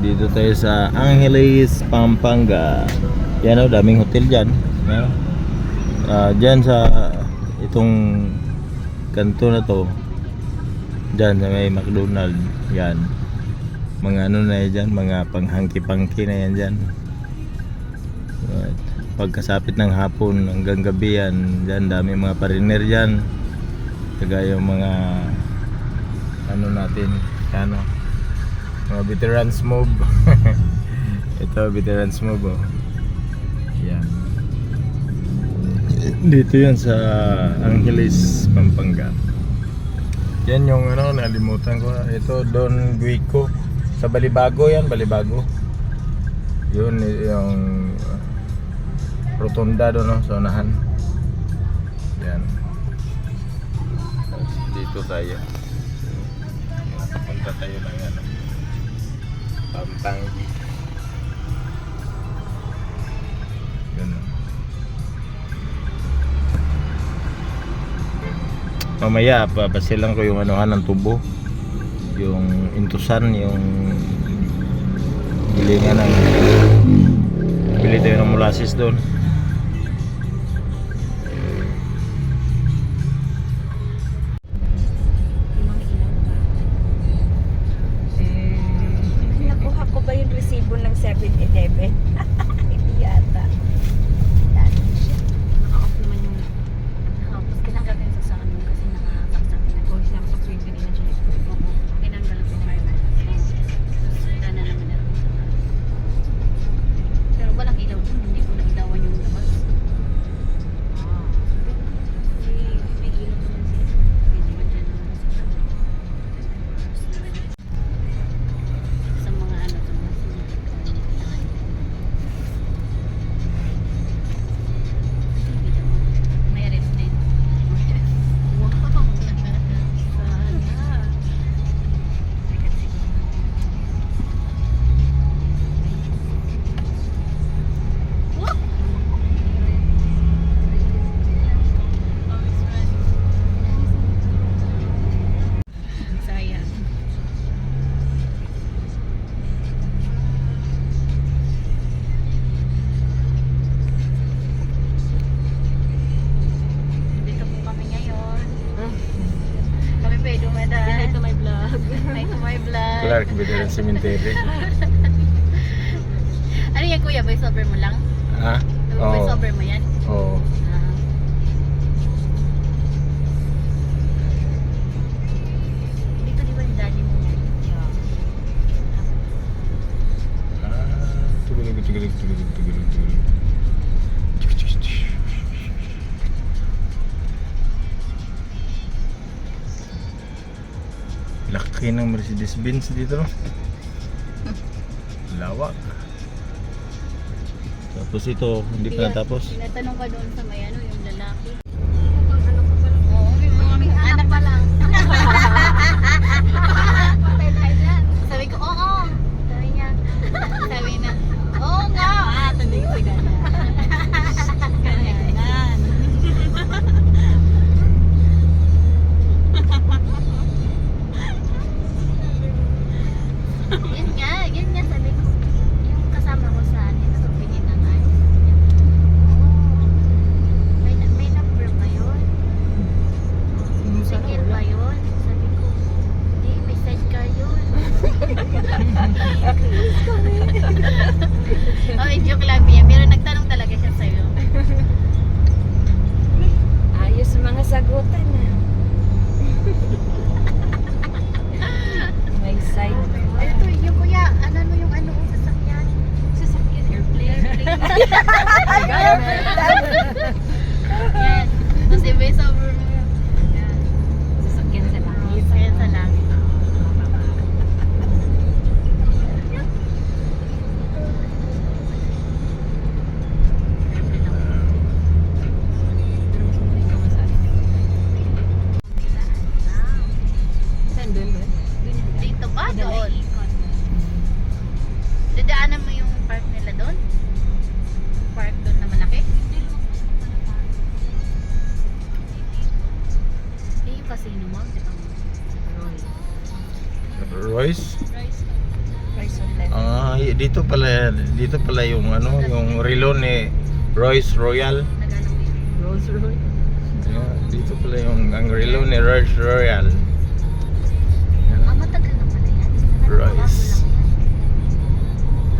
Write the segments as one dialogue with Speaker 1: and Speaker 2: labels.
Speaker 1: dito tayo sa Angeles, Pampanga. Yan o, daming hotel dyan. Yan. Ah, dyan sa itong kanto na to. Dyan sa may McDonald. Yan. Mga ano na yan dyan, mga panghangki-pangki na yan dyan. Right. Pagkasapit ng hapon hanggang gabi yan, dyan dami mga pariner dyan. Kagaya yung mga ano natin, ano, mga veterans move. Ito, veterans move oh. Yan. Dito yan sa Angeles, Pampanga. Yan yung ano, nalimutan ko. Ito, Don Guico. Sa Balibago yan, Balibago. Yun, yung rotunda doon, no? sa unahan. Yan. Dito tayo. Punta tayo ng ano. Pampanggi. Ganun. Mamaya, papasilan ko yung anuhan ng tubo. Yung intusan, yung bilingan ng bili tayo ng molasses doon. Cemetery.
Speaker 2: Ano yan kuya? Voice over mo lang?
Speaker 1: Ha?
Speaker 2: Voice
Speaker 1: Oo.
Speaker 2: over mo yan?
Speaker 1: Oo.
Speaker 2: Ah.
Speaker 1: Ah, tugulog, tugulog, tugulog, tugulog, tugulog. Laki ng Mercedes-Benz dito, no? Lawak. Tapos ito, hindi pa natapos.
Speaker 2: Tinatanong ka doon sa may ano, yung lalaki. Oo, yung mga anak pa lang. Sabi ko, oo. Sabi niya, sabi na, oo nga. Ah, tuloy ko ganyan. Ganyan. Yun nga, yun nga sabi ko. Yung kasama ko sa ano, nagbigay ng ice. Oo. May, may number ba yun? Single ba yun? Sabi ko, hindi, may sidecar yun. oh, joke lang yan. Pero nagtanong talaga siya sa'yo.
Speaker 3: Ayos mga sagutan na. May side.
Speaker 2: Ito, yung kuya, ano mo yung ano ko sasakyan? Sasakyan, airplane. Yan. Tapos i-base over
Speaker 3: Royce? Royce Ah,
Speaker 2: dito
Speaker 1: pala dito pala yung ano, yung relo ni Royce Royal.
Speaker 3: Rolls Royce.
Speaker 1: Yeah, dito pala yung ang relo ni Royce Royal.
Speaker 2: Ah, matagal na pala yan.
Speaker 1: Royce.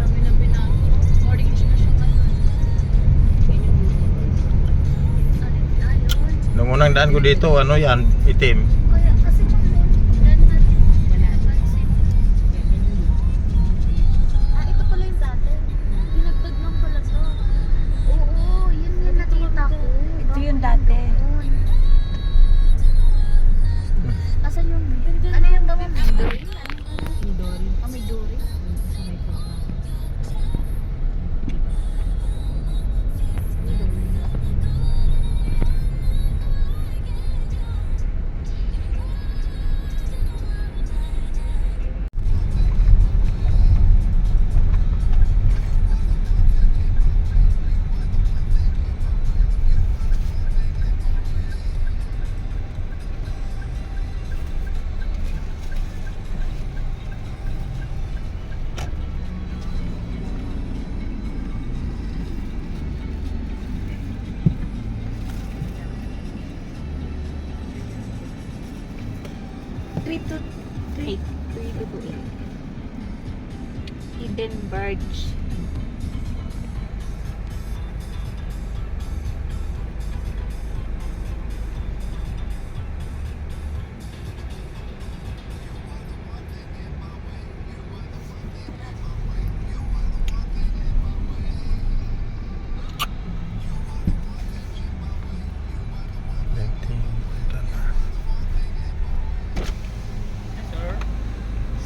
Speaker 2: Dami na binago. Orange na siya
Speaker 1: Nung unang daan ko dito, ano yan, itim.
Speaker 2: Hidden Barge.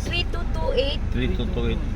Speaker 2: Three to two eight.
Speaker 1: 3228.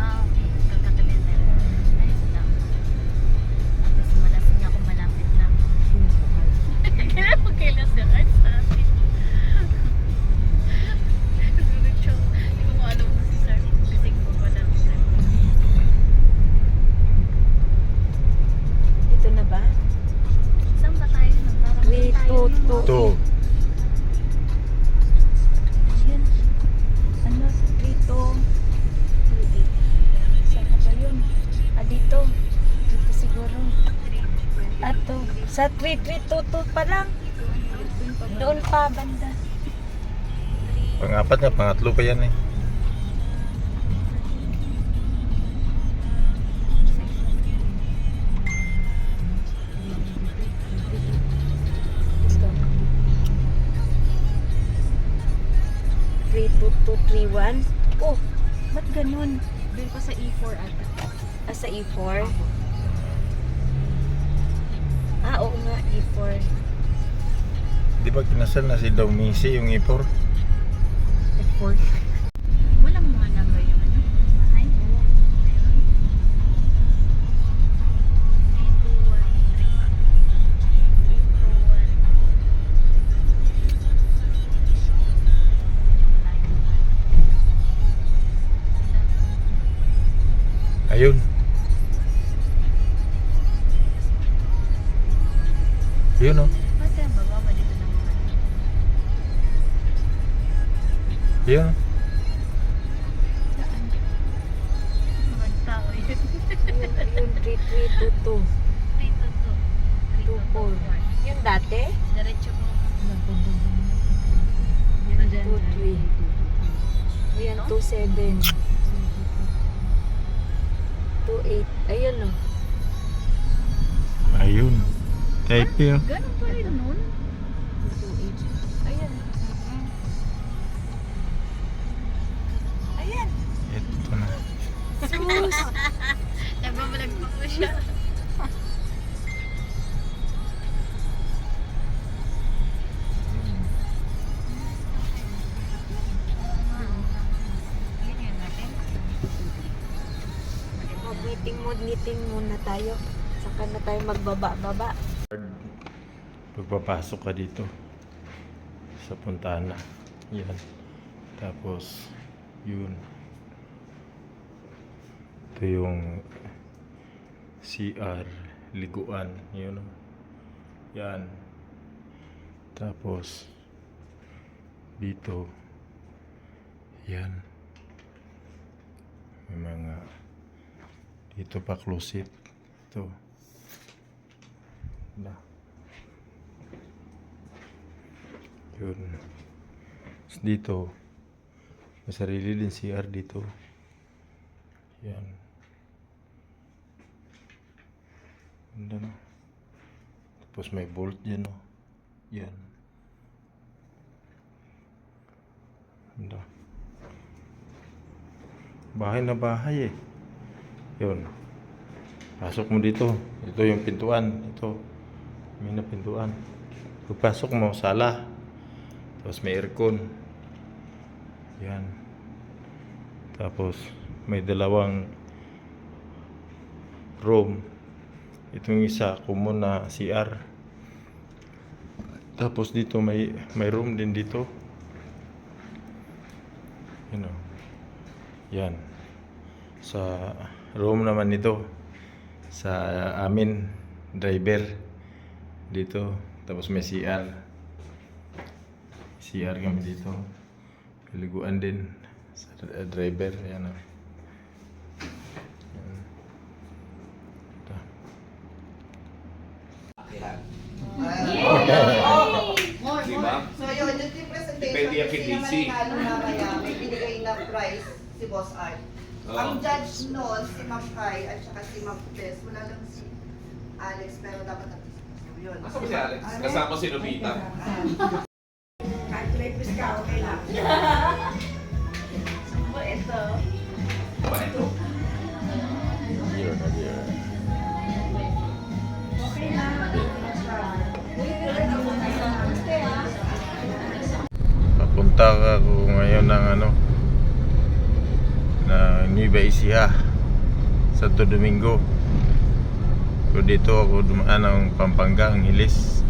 Speaker 2: Ah, na kahit sa
Speaker 3: Sa 3322 pa lang. Doon pa, banda.
Speaker 1: Pangapat na, pangatlo pa yan eh.
Speaker 3: Ito. 32231. Oh, ba't ganun?
Speaker 2: Doon pa sa E4 ata.
Speaker 3: Ah, sa E4? Ah, oo nga, E E4.
Speaker 1: Di ba kinasal na si Daumisi yung ipor?
Speaker 2: F4.
Speaker 1: Yun.
Speaker 2: Saan? Mga tao yun.
Speaker 3: Yun, yun 3322.
Speaker 2: 322.
Speaker 3: 24. Yun dati?
Speaker 2: Diretso mo.
Speaker 3: Yan, 23. Ayan, 27. 28. Ayun oh.
Speaker 1: Ayun. Type yun.
Speaker 2: Ganun
Speaker 3: Sus.
Speaker 2: Nagbabalag pa ko siya.
Speaker 3: mag-meeting mo, meeting muna tayo. Saka na tayo magbaba-baba.
Speaker 1: Pagpapasok ka dito sa Puntana. Yan. Tapos, yun. Ito yung CR, liguan. Yun. oh. Yan. Tapos, dito, yan. May mga, dito pa closet. Ito. Na. Yun. Dito, may sarili din CR dito. Yan. Ganda no. Tapos may bolt dyan no. Yan. Ganda. Bahay na bahay eh. Yun. Pasok mo dito. Ito yung pintuan. Ito. May na pintuan. Pagpasok mo, sala. Tapos may aircon. Yan. Tapos may dalawang room. Itong isa, common na CR. Tapos dito may may room din dito. Yan o. Yan. Sa room naman nito. Sa amin, driver. Dito. Tapos may CR. CR kami dito. Piliguan din sa driver. Ayan o.
Speaker 4: ano mamaya, may binigay na prize si Boss Art.
Speaker 5: Oo.
Speaker 4: Ang judge noon, si Ma'am Kai at saka si Ma'am Tess, wala lang si Alex, pero dapat so yun.
Speaker 5: Asa ba si Alex? Kasama si Nobita.
Speaker 1: Nueva Ecija Santo Domingo. So dito ako dumaan ng Pampanga Angeles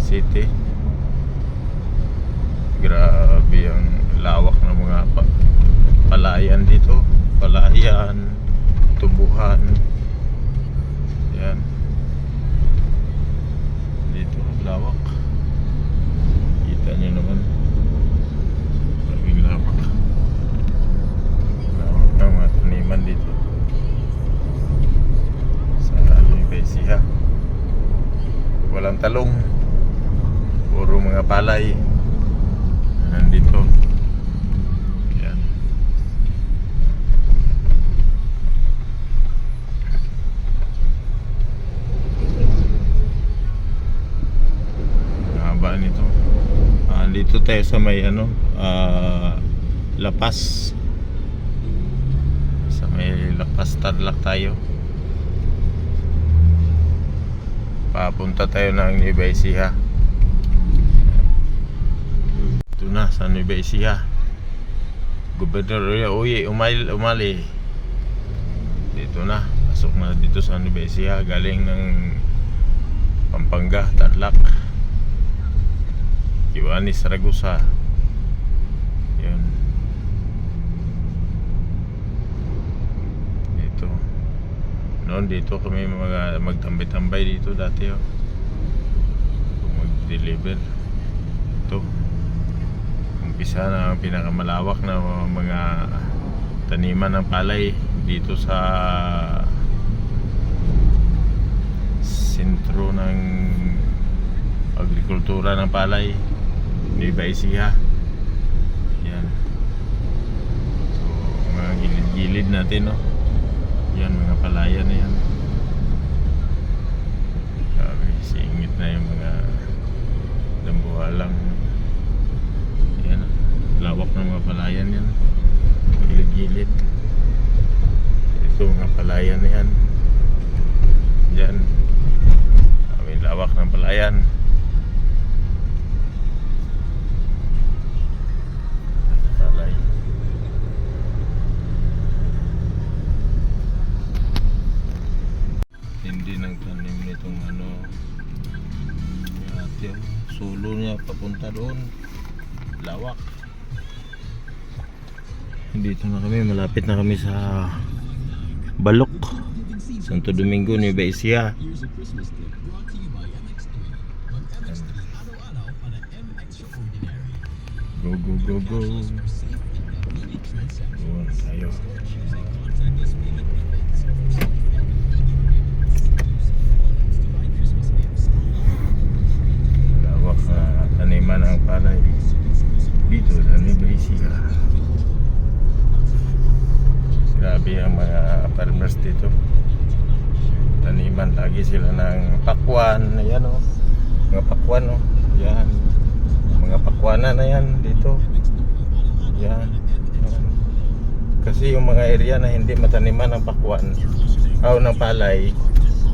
Speaker 1: City. Grabe ang lawak ng mga pa palayan dito. Palayan tubuhan yan dito lawak kita nyo naman maraming lawak lawak ng mga taniman dito sa Nueva Ecija walang talong puro mga palay nandito yan haba nito Ah, dito tayo sa may ano ah, lapas sa may lapas tadlak tayo. Papunta tayo ng Nueva Ecija. Ito na sa Nueva Ecija. Gobernador Uy, umali, umali. Dito na pasok na dito sa Nueva Ecija. Galing ng Pampanga, Tarlac Iwanis Ragusa yun. Dito. Noon dito kami mga magtambay-tambay dito dati oh. Mag-deliver. Ito. Umpisa na ang pinakamalawak na mga taniman ng palay dito sa sentro ng agrikultura ng palay Nueva Ecija yan. So mga gilid-gilid natin no? Yan mga palayan na yan. Grabe singit na yung mga dambuhalang. Yan lawak ng mga palayan yan. Gilid-gilid. Ito mga palayan na yan. Dyan lawak ng palayan itong ano at yung sulo niya papunta doon lawak. Dito na kami malapit na kami sa Balok Santo Domingo Nueva Ecija. Go go go go. Go tayo. Lawak na taniman ng palay dito sa Nueva Ecija. Grabe ang mga farmers dito. Taniman lagi sila ng pakwan. Ayan o. Mga pakwan o. Yan. Mga pakwanan na yan dito. Yan. Yan. Kasi yung mga area na hindi mataniman ng pakwan o ng palay,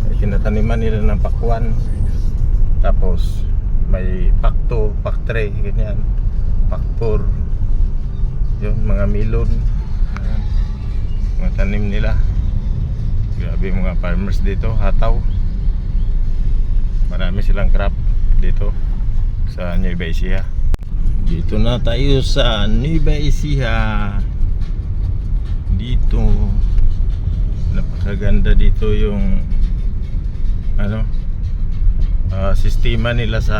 Speaker 1: ay tinataniman nila ng pakwan. Tapos may pakto, paktre, ganyan. Paktor. Yun, mga milon. Ayan. Mga tanim nila. Grabe mga farmers dito, hataw. Marami silang crop dito sa Nueva Ecija. Dito na tayo sa Nueva Ecija. Dito napakaganda dito yung ano sistema nila sa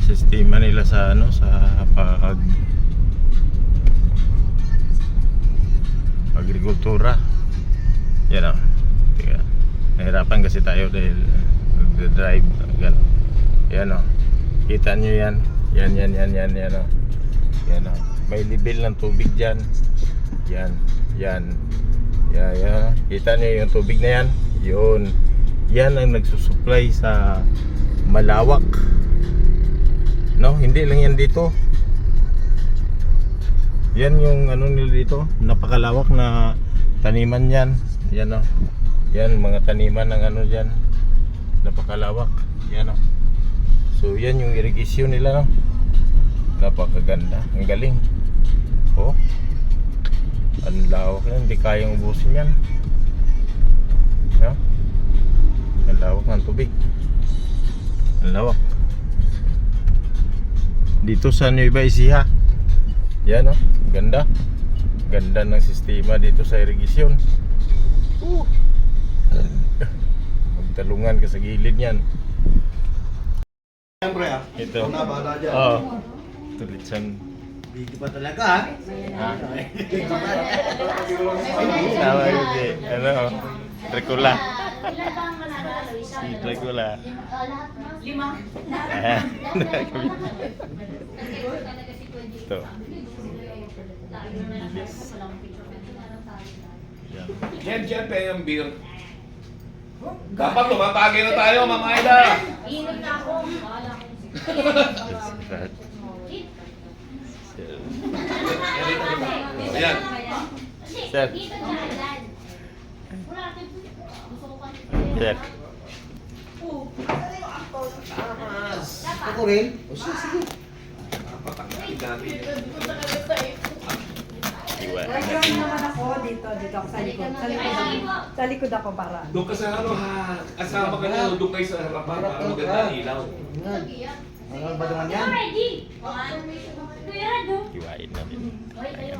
Speaker 1: sistema nila sa ano sa pag agrikultura. Yan o. Tiga. nahirapan kasi tayo dahil nagdadrive gano'n. Yan o. Kita nyo yan. Yan yan yan yan yan o. Yan o. May level ng tubig dyan. Yan yan. Yan yan kita nyo yung tubig na yan? Yun yan ang nagsusupply sa malawak. No hindi lang yan dito. Yan yung ano nila dito. Napakalawak na taniman yan. Yan o yan mga taniman ng ano dyan. Napakalawak. Yan o so yan yung irrigation nila no. Napakaganda. Ang galing. Oh. Ang lawak yan hindi kayang ubusin yan ang lawak ng tubig ang lawak dito sa Nueva Ecija yan o ganda ganda ng sistema dito sa irrigation uh. magtalungan ka sa gilid yan
Speaker 6: Siyempre ah.
Speaker 1: ito
Speaker 6: Ikaw na, bahala dyan.
Speaker 1: oh tulitsan
Speaker 6: Bigi pa talaga ah.
Speaker 1: ha Tama hindi. Ano? Dracula. Si Dracula.
Speaker 2: Lima.
Speaker 1: Ah, Ito. Bilis. Yan.
Speaker 5: Yan dyan pa yung beer. Dapat lumatagay na tayo, Ma'am Aida.
Speaker 2: Init na ako. Wala ko.
Speaker 1: Sarap.
Speaker 5: Ayan.
Speaker 1: Sir.
Speaker 2: Dito na yan. Wala ka. Gusto ko
Speaker 1: Sir.
Speaker 6: Ako rin. O sige, sige.
Speaker 1: Iwan.
Speaker 4: Nag-join naman ako dito, dito ako sa likod. Sa likod ako, sa likod ako para.
Speaker 5: Doon ka sa ano ha, kasama ka na, doon kayo sa harapan para maganda ang ilaw.
Speaker 6: Ano ba naman yan?
Speaker 2: Ready? Kuya Rado.
Speaker 1: Iwain namin.
Speaker 2: Okay,